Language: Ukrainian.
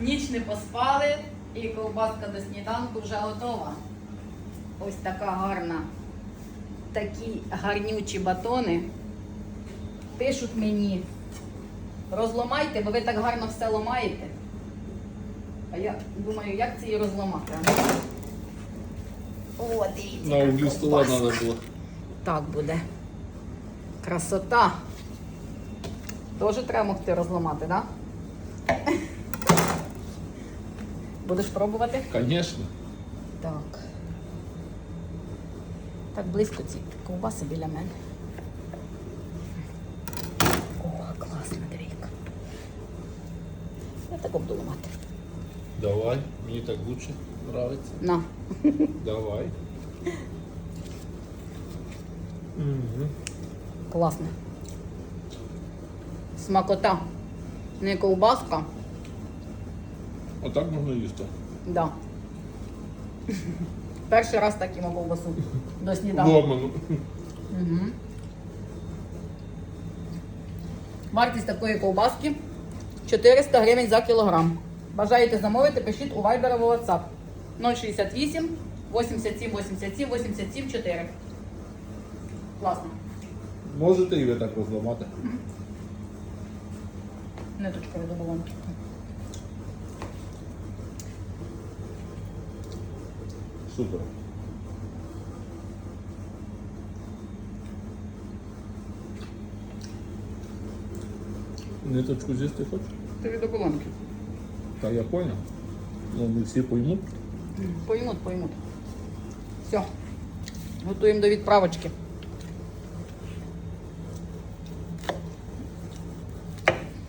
Ніч не поспали і ковбаска до сніданку вже готова. Ось така гарна. Такі гарнючі батони. Пишуть мені. Розломайте, бо ви так гарно все ламаєте. А я думаю, як це її розламати? О, дивіться. На углі стола треба було. Так буде. Красота. Теж треба могти розламати, так? Да? Будеш пробувати? Звісно. Так. Так близько ці ковбаси біля мене. О, класна дрейка. Я так буду ламати. Давай, мені так лучше нравиться. На. Давай. Угу. Класно. Смакота. Не ковбаска. Отак можна їсти. Да. Перший раз так їмо ковбасу до сніданку. Ломану. Угу. Вартість такої ковбаски 400 гривень за кілограм. Бажаєте замовити, пишіть у Viber або WhatsApp 068 87 87 87 4. Класно. Можете і ви так розламати. Ниточка від оболонки. Супер. Ниточку з'їсти хочеш? Ти від оболонки. Та я понял. Ну, не всі поймуть. Поймуть, поймуть. Все. Готуємо до відправочки.